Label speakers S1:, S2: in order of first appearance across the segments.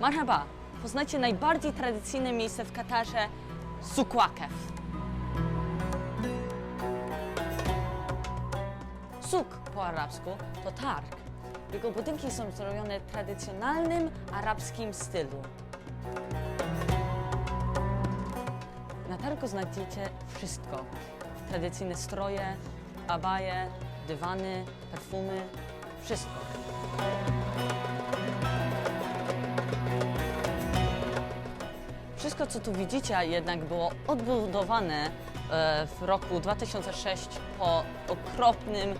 S1: Marhaba, poznajcie najbardziej tradycyjne miejsce w Katarze, Waqf. Suk po arabsku to targ. Jego budynki są zrobione w tradycjonalnym arabskim stylu. Na targu znajdziecie wszystko. Tradycyjne stroje, abaje, dywany, perfumy, wszystko. Wszystko, co tu widzicie, jednak było odbudowane e, w roku 2006 po okropnym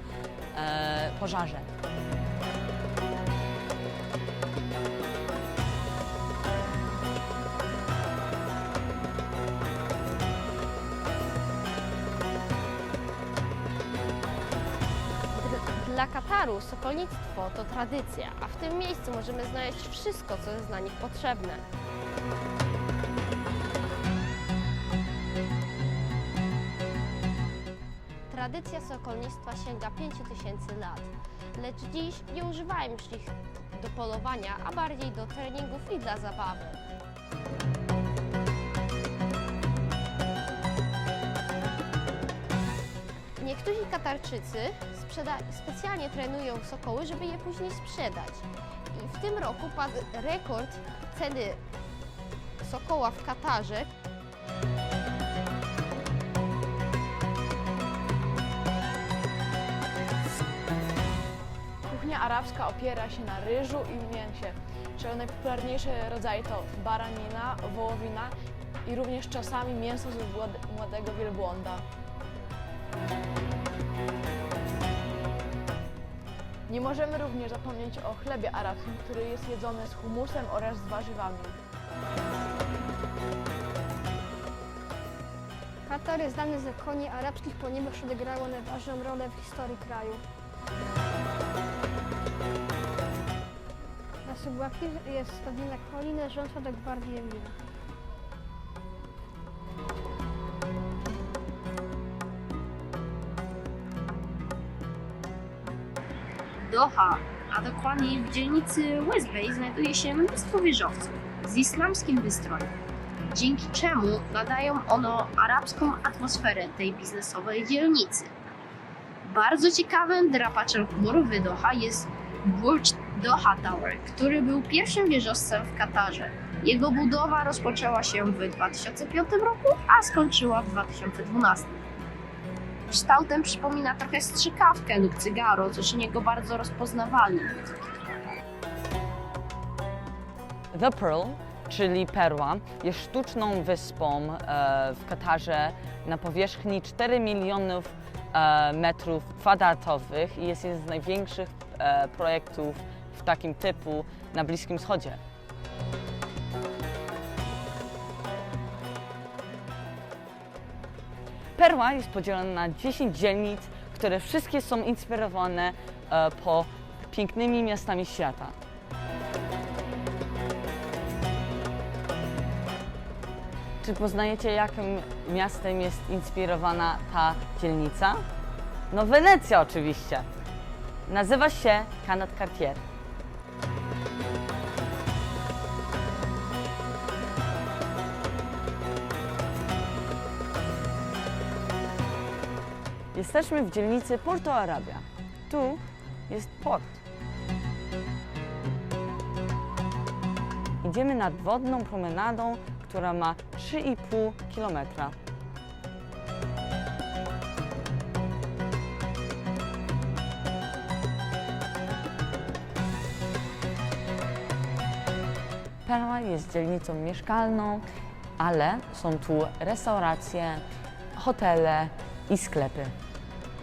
S1: e, pożarze.
S2: Dla Kataru sokolnictwo to tradycja, a w tym miejscu możemy znaleźć wszystko, co jest dla nich potrzebne. Tradycja sokolnictwa sięga 5000 lat, lecz dziś nie używają już ich do polowania, a bardziej do treningów i dla zabawy. Niektórzy Katarczycy specjalnie trenują sokoły, żeby je później sprzedać. I w tym roku padł rekord ceny sokoła w Katarze.
S3: Arabska opiera się na ryżu i mięsie, czego najpopularniejsze rodzaje to baranina, wołowina i również czasami mięso z młode- młodego wielbłąda. Nie możemy również zapomnieć o chlebie arabskim, który jest jedzony z humusem oraz z warzywami.
S4: Katar jest znany z koni arabskich, ponieważ odegrały one ważną rolę w historii kraju. Subłaki jest stadnina koni należąca do gwardii emira.
S5: Doha, a dokładniej w dzielnicy West Bay znajduje się mnóstwo wieżowców z islamskim wystrojem, dzięki czemu nadają ono arabską atmosferę tej biznesowej dzielnicy. Bardzo ciekawym drapaczem chmurowy Doha jest Burj Doha Tower, który był pierwszym wieżowcem w Katarze. Jego budowa rozpoczęła się w 2005 roku, a skończyła w 2012. Kształtem przypomina trochę strzykawkę lub cygaro, co czyni go bardzo rozpoznawalnym.
S1: The Pearl, czyli perła, jest sztuczną wyspą e, w Katarze na powierzchni 4 milionów e, metrów kwadratowych i jest jednym z największych e, projektów takim typu na Bliskim Wschodzie. Perła jest podzielona na 10 dzielnic, które wszystkie są inspirowane e, po pięknymi miastami świata. Czy poznajecie, jakim miastem jest inspirowana ta dzielnica? No Wenecja oczywiście. Nazywa się Canat Cartier. Jesteśmy w dzielnicy Porto Arabia. Tu jest port. Idziemy nad wodną promenadą, która ma 3,5 kilometra. Perła jest dzielnicą mieszkalną, ale są tu restauracje, hotele i sklepy.